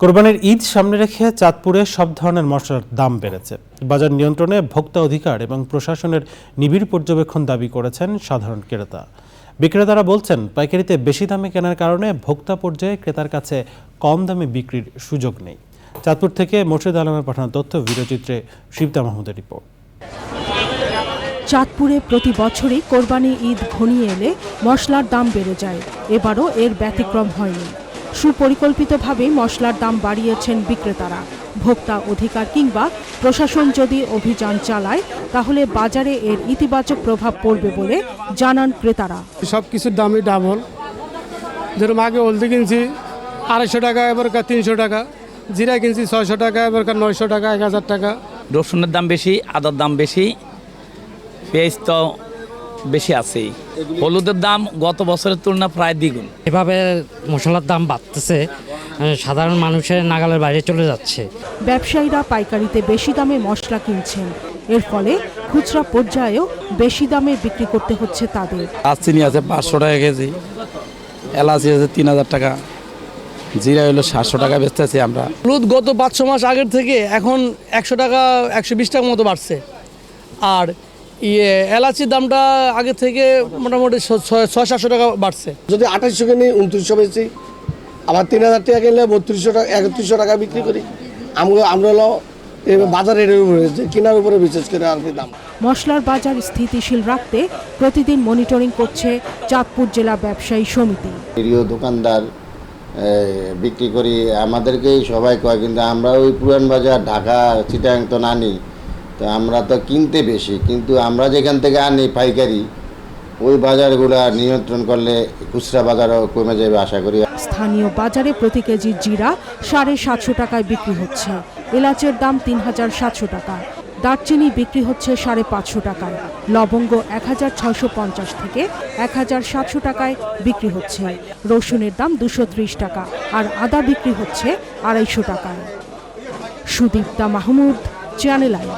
কোরবানির ঈদ সামনে রেখে চাঁদপুরে সব ধরনের মশলার দাম বেড়েছে। বাজার নিয়ন্ত্রণে ভোক্তা অধিকার এবং প্রশাসনের নিবিড় পর্যবেক্ষণ দাবি করেছেন সাধারণ ক্রেতা। বিক্রেতারা বলছেন, পাইকারিতে বেশি দামে কেনার কারণে ভোক্তা পর্যায়ে ক্রেতার কাছে কম দামে বিক্রির সুযোগ নেই। চাঁদপুর থেকে মোর্শেদ আলমের পাঠানো তথ্য ভিডিওচিত্রে শিবদা মাহমুদের রিপোর্ট। চাঁদপুরে প্রতি বছরই কোরবানি ঈদ ঘনিয়ে এলে মশলার দাম বেড়ে যায়। এবারও এর ব্যতিক্রম হয়নি। সুপরিকল্পিতভাবে মশলার দাম বাড়িয়েছেন বিক্রেতারা। ভোক্তা অধিকার কিংবা প্রশাসন যদি অভিযান চালায় তাহলে বাজারে এর ইতিবাচক প্রভাব পড়বে বলে জানান ক্রেতারা। সব কিছুর দামই ডাবল। যেরকম আগে হলদি কিনছি আড়াইশো টাকা এবারকার তিনশো টাকা জিরা কিনছি ছয়শো টাকা এবারকার নয়শো টাকা এক হাজার টাকা। রসুনের দাম বেশি আদার দাম বেশি পেঁয়াজ তো বেশি আছেই। হলুদের দাম গত বছরের তুলনা প্রায় দ্বিগুণ। এভাবে মশলার দাম বাড়তেছে সাধারণ মানুষের নাগালের বাইরে চলে যাচ্ছে। ব্যবসায়ীরা পাইকারিতে বেশি দামে মশলা কিনছেন। এর ফলে খুচরা পর্যায়েও বেশি দামে বিক্রি করতে হচ্ছে তাদের। চিনি আছে পাঁচশো টাকা কেজি এলাচি আছে তিন হাজার টাকা জিরা হলো সাতশো টাকা বেচতেছি আমরা। হলুদ গত পাঁচশো মাস আগের থেকে এখন একশো টাকা একশো বিশ টাকা মতো বাড়ছে। আর ইয়ে এলাচির দামটা আগে থেকে মোটামুটি ছ- ছয় সাতশো টাকা বাড়ছে। যদি আঠাশশো কিনি উনত্রিশশো বেশি। আবার তিন হাজার টাকা কিনলে বত্রিশশো টাকা একত্রিশশো টাকা বিক্রি করি। আমরা আমরা হলো বাজার রেটের উপরে কেনার উপরে বিশেষ করে আর কি দাম। মশলার বাজার স্থিতিশীল রাখতে প্রতিদিন মনিটরিং করছে চাঁদপুর জেলা ব্যবসায়ী সমিতি। প্রিয় দোকানদার বিক্রি করি আমাদেরকেই সবাই কয় কিন্তু আমরা ওই পুরান বাজার ঢাকা চিটাং তো আনি তো আমরা তো কিনতে বেশি, কিন্তু আমরা যেখান থেকে আনি পাইকারি, ওই বাজারগুলো নিয়ন্ত্রণ করলে খুচরা বাজারও কমে যাবে আশা করি। স্থানীয় বাজারে প্রতি কেজি জিরা সাড়ে সাতশো টাকায় বিক্রি হচ্ছে। এলাচের দাম তিন হাজার সাতশো টাকা। দারচিনি বিক্রি হচ্ছে সাড়ে পাঁচশো টাকায়। লবঙ্গ এক হাজার ছয়শো পঞ্চাশ থেকে এক হাজার সাতশো টাকায় বিক্রি হচ্ছে। রসুনের দাম দুশো ত্রিশ টাকা আর আদা বিক্রি হচ্ছে আড়াইশো টাকায়। Sudipta Mahmud, channel I.